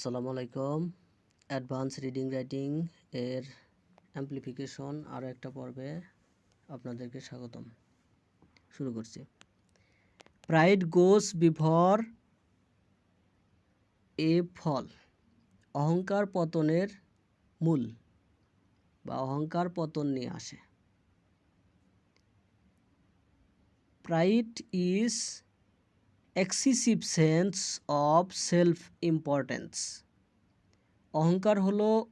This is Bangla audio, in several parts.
আসসালামু আলাইকুম। অ্যাডভান্স রিডিং রাইটিং এর অ্যাম্পলিফিকেশন আরও একটা পর্বে আপনাদেরকে স্বাগতম। শুরু করছি। প্রাইড গোস বিফর এ ফল অহংকার পতনের মূল বা অহংকার পতন নিয়ে আসে। Pride is excessive sense of self importance অহংকার হলো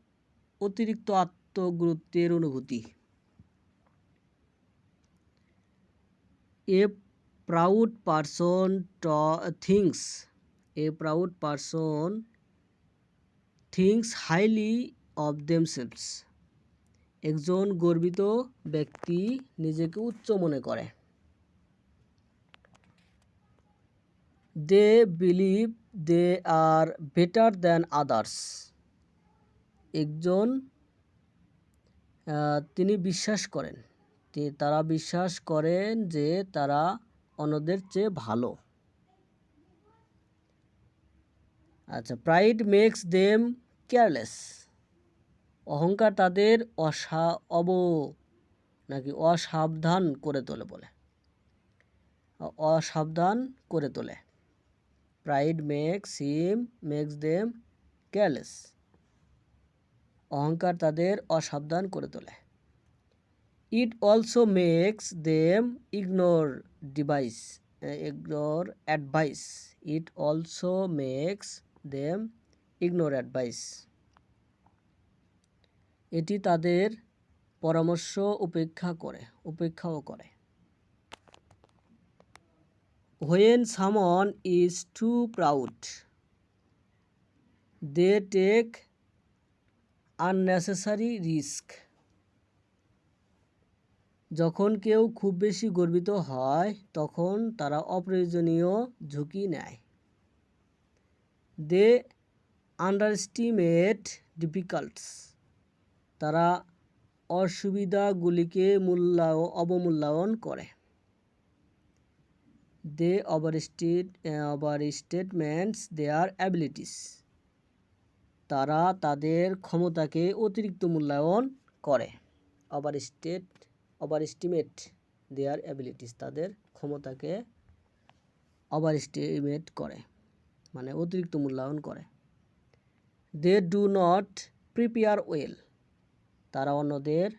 অতিরিক্ত আত্মগুরুত্বের অনুভূতি। A proud person thinks a proud person thinks highly of themselves একজন গর্বিত ব্যক্তি নিজেকে উচ্চ মনে করে। They believe they are better than others একজন তিনি বিশ্বাস করেন। তারা বিশ্বাস করেন যে তারা অন্যদের চেয়ে ভালো। আচ্ছা প্রাইড মেক্স দেম কেয়ারলেস অহংকার তাদের অসা, অব, নাকি অসাবধান করে তোলে বলে। অসাবধান করে তোলে। Pride makes him makes them careless অহংকার তাদের অসাবধান করে তোলে। It also makes them ignore device ignore advice it also makes them ignore advice এটি তাদের পরামর্শ উপেক্ষা করে, উপেক্ষাও করে। When someone is too proud, they take unnecessary risk. যখন কেউ খুব বেশি গর্বিত হয়, তখন তারা অপ্রয়োজনীয় ঝুঁকি নেয়। দে আন্ডারস্টিমেট ডিফিকাল্টস তারা অসুবিধাগুলিকে মূল্যায় অবমূল্যায়ন করে। দে ওভারস্টেট ওভারস্টেটমেন্টস দেয়ার অ্যাবিলিটিস তারা তাদের ক্ষমতাকে অতিরিক্ত মূল্যায়ন করে। ওভারস্টেট ওভারস্টিমেট দেয়ার অ্যাবিলিটিস তাদের ক্ষমতাকে ওভারস্টিমেট করে মানে অতিরিক্ত মূল্যায়ন করে। They do not prepare well তারা অন্যদের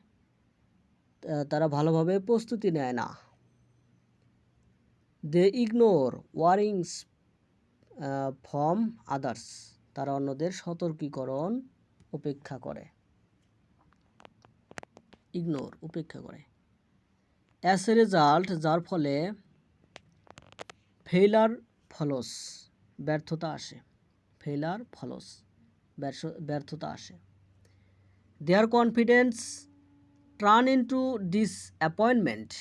তারা ভালোভাবে প্রস্তুতি নেয় না। They ignore warnings from others তারা অন্যদের সতর্কীকরণ উপেক্ষা করে। ইগনোর উপেক্ষা করে। অ্যাস এ রেজাল্ট যার ফলে ফেইলার ফলস ব্যর্থতা আসে। ফেইলার ফলস ব্যর্থতা আসে। Their confidence turn into disappointment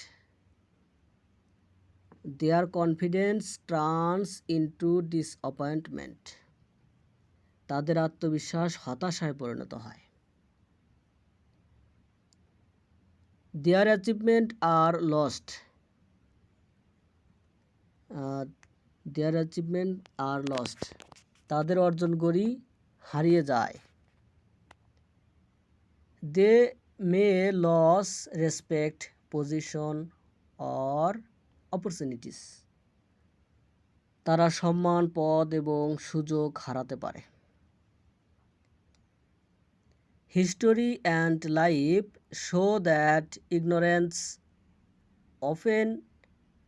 their confidence turns into disappointment তাদের আত্মবিশ্বাস হতাশায় পরিণত হয়। Their achievement are lost their achievement are lost তাদের অর্জন অর্জনগুলি হারিয়ে যায়। They may lose respect position or opportunities তারা সম্মান, পদ এবং সুযোগ হারাতে পারে। History and life show that ignorance often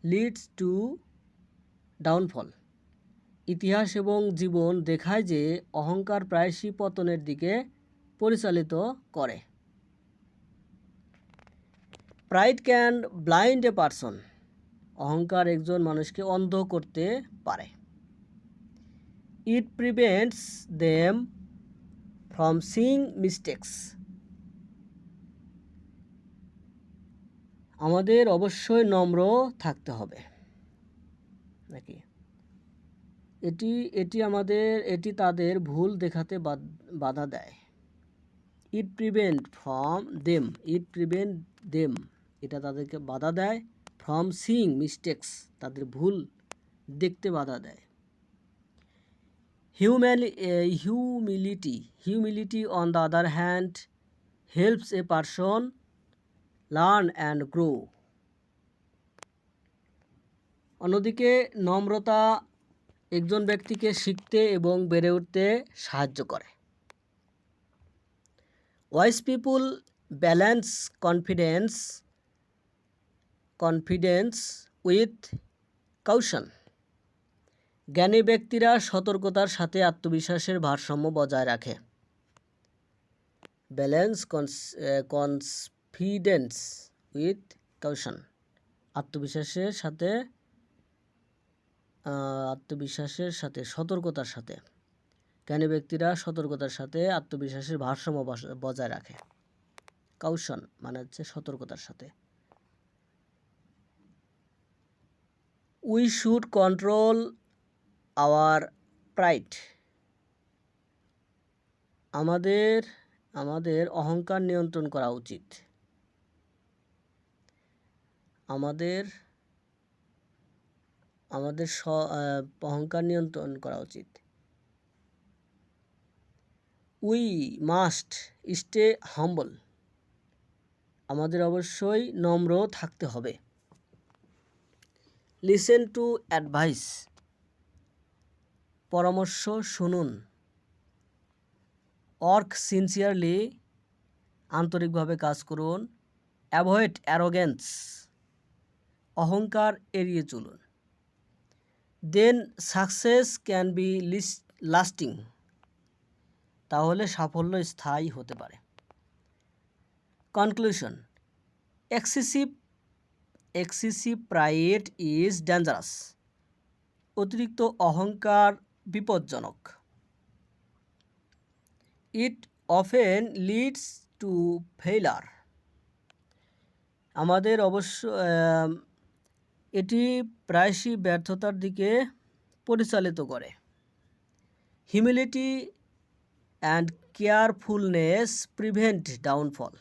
leads to downfall ইতিহাস এবং জীবন দেখায় যে অহংকার প্রায়শই পতনের দিকে পরিচালিত করে। Pride can blind a person অহংকার একজন মানুষকে অন্ধ করতে পারে। It prevents them from seeing mistakes আমাদের অবশ্যই নম্র থাকতে হবে। নাকি? এটি এটি আমাদের, এটি তাদের ভুল দেখাতে বাধা দেয়। It prevent from them it prevent them এটা তাদেরকে বাধা দেয়। ফ্রম সিং মিস্টেক্স তাদের ভুল দেখতে বাধা দেয়। uh, humility humility on the other hand helps a person learn and grow অন্যদিকে নম্রতা একজন ব্যক্তিকে শিখতে এবং বেড়ে উঠতে সাহায্য করে। Wise people balance confidence confidence with caution জ্ঞানী ব্যক্তিরা সতর্কতার সাথে আত্মবিশ্বাসের ভারসাম্য বজায় রাখে। ব্যালেন্স কনফিডেন্স উইথ কাউশন আত্মবিশ্বাসের সাথে আত্মবিশ্বাসের সাথে, সতর্কতার সাথে। জ্ঞানী ব্যক্তিরা সতর্কতার সাথে আত্মবিশ্বাসের ভারসাম্য বজায় রাখে। কাউশন মানে হচ্ছে সতর্কতার সাথে। We should control our pride আমাদের আমাদের অহংকার নিয়ন্ত্রণ করা উচিত। আমাদের আমাদের স অহংকার নিয়ন্ত্রণ করা উচিত। উই মাস্ট স্টে হাম্বল আমাদের অবশ্যই নম্র থাকতে হবে। Listen to advice. পরামর্শ শুনুন। ওয়ার্ক সিনসিয়ারলি আন্তরিকভাবে কাজ করুন। Avoid arrogance. অহংকার এড়িয়ে চলুন। Then success can be lasting. তাহলে সাফল্য স্থায়ী হতে পারে। Conclusion. Excessive excessive pride is dangerous অতিরিক্ত অহংকার বিপজ্জনক। It often leads to failure আমাদের অবশ্য এটি প্রায়শই ব্যর্থতার দিকে পরিচালিত করে। Humility and carefulness prevent downfall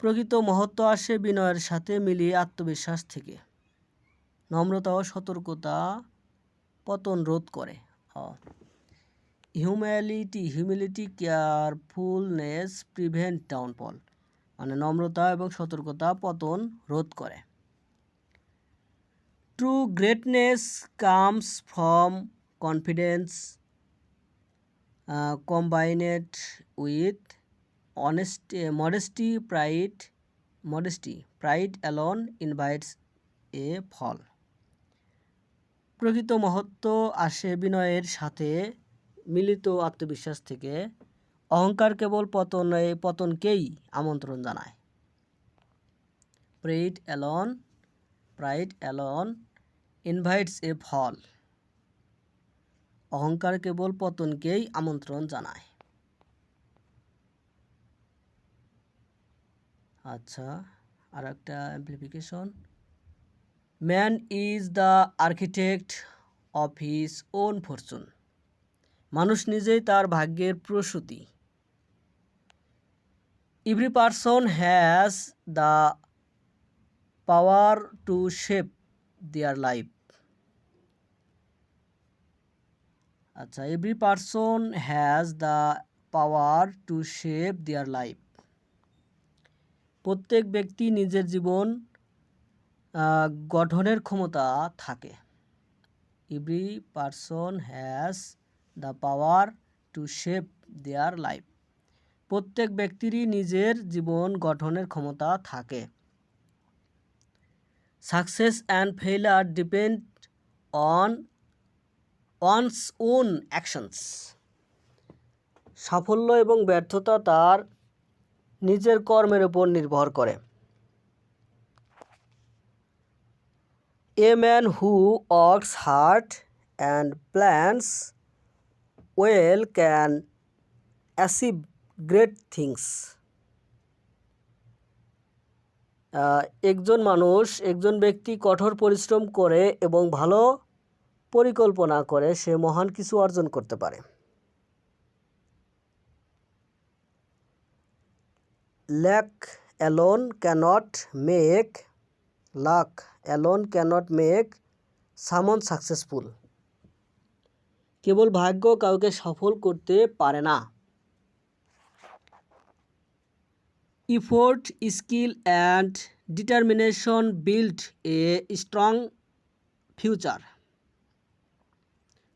প্রকৃত মহত্ব আসে বিনয়ের সাথে মিলিয়ে আত্মবিশ্বাস থেকে। নম্রতা ও সতর্কতা পতন রোধ করে। Humility humility carefulness prevent downfall মানে নম্রতা এবং সতর্কতা পতন রোধ করে। True greatness comes from confidence combined with honesty modesty pride modesty pride alone invites a fall প্রকৃত মহত্ব আসে বিনয়ের সাথে মিলিত আত্মবিশ্বাস থেকে। অহংকার কেবল পতন পতনকেই আমন্ত্রণ জানায়। Pride alone pride alone invites a fall অহংকার কেবল পতনকেই আমন্ত্রণ জানায়। আচ্ছা আর একটা amplification man is the architect of his own fortune মানুষ নিজেই তার ভাগ্যের প্রসূতি। Every person has the power to shape their life আচ্ছা every person has the power to shape their life প্রত্যেক ব্যক্তি নিজের জীবন গঠনের ক্ষমতা থাকে। Every person has the power to shape their life প্রত্যেক ব্যক্তিরই নিজের জীবন, গঠনের ক্ষমতা থাকে। Success and failure depend on one's own actions সাফল্য এবং ব্যর্থতা তার নিজের কর্মের উপর নির্ভর করে। A man who works hard and plans well can achieve great things একজন মানুষ একজন ব্যক্তি কঠোর পরিশ্রম করে এবং ভালো পরিকল্পনা করে, সে মহান কিছু অর্জন করতে পারে। Luck alone can't make luck alone can't make someone successful কেবল ভাগ্য কাউকে সফল করতে পারে না। Effort skill and determination build a strong future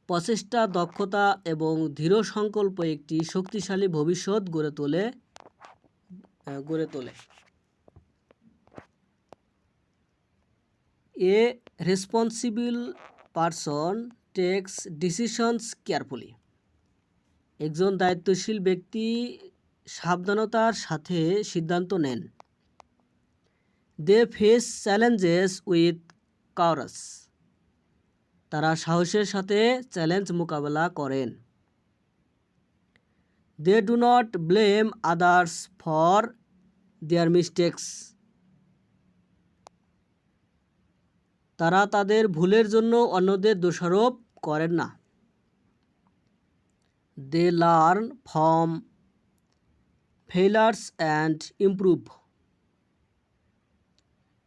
প্রচেষ্টা, দক্ষতা এবং দৃঢ় সংকল্প একটি শক্তিশালী ভবিষ্যৎ গড়ে তোলে। গড়ে তোলে। A responsible person takes decisions carefully. একজন দায়িত্বশীল ব্যক্তি সাবধানতার সাথে সিদ্ধান্ত নেন। They face challenges with courage তারা সাহসের সাথে চ্যালেঞ্জ মোকাবেলা করেন। They do not blame others for their mistakes তারা তাদের ভুলের জন্য অন্যদের দোষারোপ করেন না। They learn from failures and improve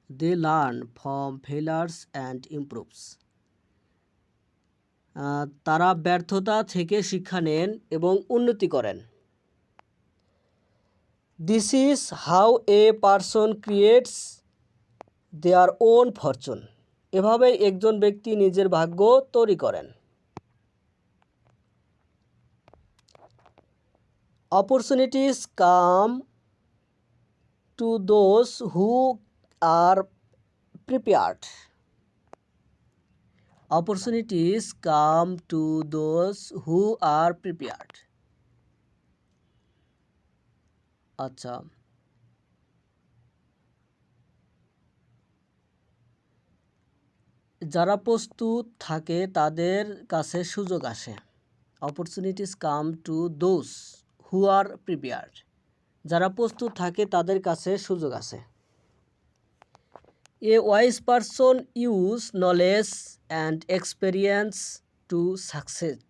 they learn from failures and improves তারা ব্যর্থতা থেকে শিক্ষা নেন এবং উন্নতি করেন। This is how a person creates their own fortune এভাবে একজন ব্যক্তি নিজের ভাগ্য তৈরি করেন। Opportunities come to those who are prepared opportunities come to those who are prepared আচ্ছা। যারা প্রস্তুত থাকে, তাদের কাছে সুযোগ আসে। Opportunities come to those who are prepared যারা প্রস্তুত থাকে, তাদের কাছে সুযোগ আসে। A wise person use knowledge and experience to succeed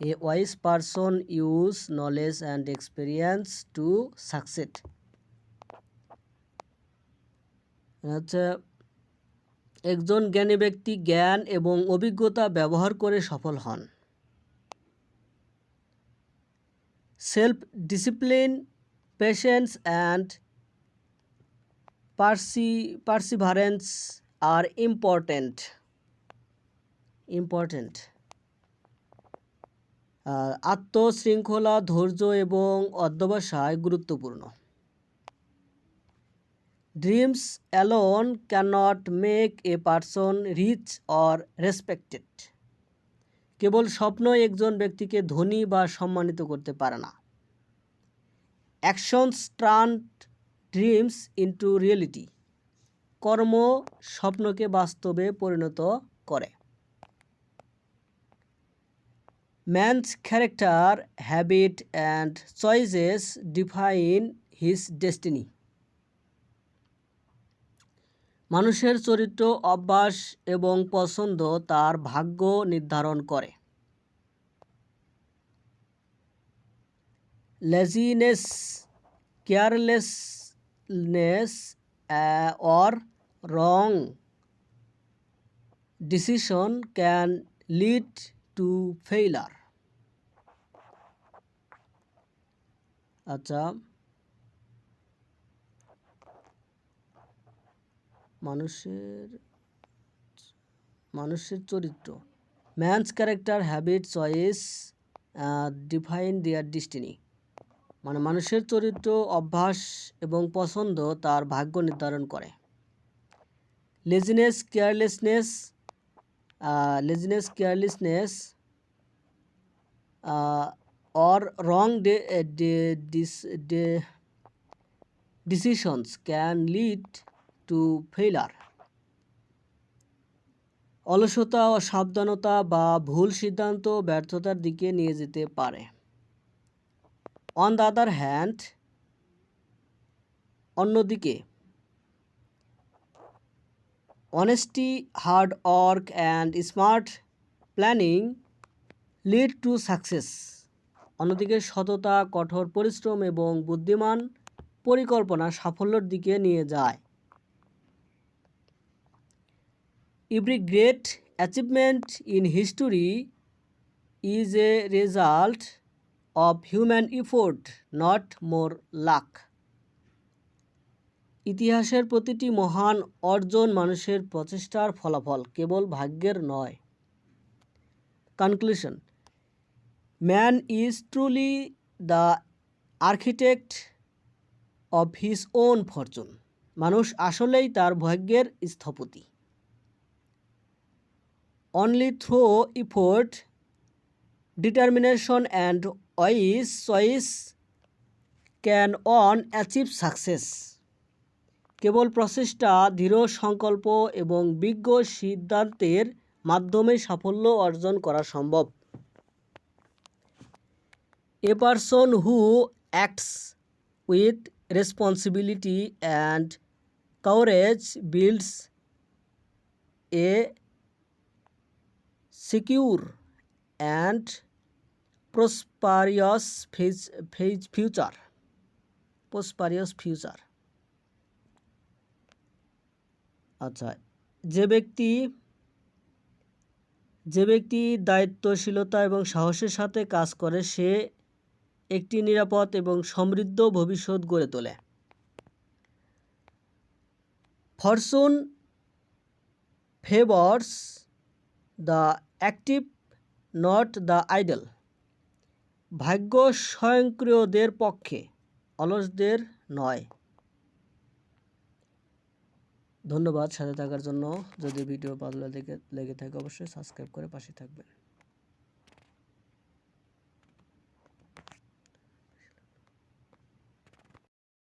a wise person use knowledge and experience to succeed হচ্ছে একজন জ্ঞানী ব্যক্তি জ্ঞান এবং অভিজ্ঞতা ব্যবহার করে সফল হন। Self discipline patience and perse perseverance are important important আত্মশৃঙ্খলা, ধৈর্য এবং অধ্যবসায় গুরুত্বপূর্ণ। Dreams alone can't make a person rich or respected কেবল স্বপ্ন একজন ব্যক্তিকে ধনী বা সম্মানিত করতে পারে না। Actions turn dreams into reality কর্ম স্বপ্নকে বাস্তবে পরিণত করে। Man's character habit and choices define his destiny মানুষের চরিত্র, অভ্যাস এবং পছন্দ তার ভাগ্য নির্ধারণ করে। Laziness carelessness or wrong decision can lead to failure আচ্ছা। মানুষের মানুষের চরিত্র। Man's character habit choice define their destiny মানে মানুষের চরিত্র, অভ্যাস এবং পছন্দ তার ভাগ্য নির্ধারণ করে। Laziness carelessness laziness carelessness or wrong day day decisions can lead to failure অলসতা, অসাবধানতা বা ভুল সিদ্ধান্ত ব্যর্থতার দিকে নিয়ে যেতে পারে। অন দ্য আদার হ্যান্ড অন্যদিকে honesty hard work and smart planning lead to success অন্যদিকে, সততা, কঠোর পরিশ্রম এবং বুদ্ধিমান পরিকল্পনা সাফল্যের দিকে নিয়ে যায়। Every great achievement in history is a result of human effort not more luck ইতিহাসের প্রতিটি মহান অর্জন মানুষের প্রচেষ্টার ফলাফল কেবল ভাগ্যের নয়। Conclusion man is truly the architect of his own fortune মানুষ আসলেই তার ভাগ্যের স্থপতি। Only through effort determination and wise choice can one achieve success কেবল প্রচেষ্টা, দৃঢ় সংকল্প এবং বিজ্ঞ সিদ্ধান্তের মাধ্যমে সাফল্য অর্জন করা সম্ভব। A person who acts with responsibility and courage builds a secure and prosperous future prosperous future আচ্ছা যে ব্যক্তি যে ব্যক্তি দায়িত্বশীলতা এবং সাহসের সাথে কাজ করে, সে একটি নিরাপদ এবং সমৃদ্ধ ভবিষ্যৎ গড়ে তোলে। Fortune favours the active, not the idle. ভাগ্য স্বয়ংক্রিয়দের পক্ষে অলসদের নয়। ধন্যবাদ সাথে থাকার জন্য। যদি ভিডিও ভালো লেগে লেগে থাকে, অবশ্যই সাবস্ক্রাইব করে পাশে থাকবেন।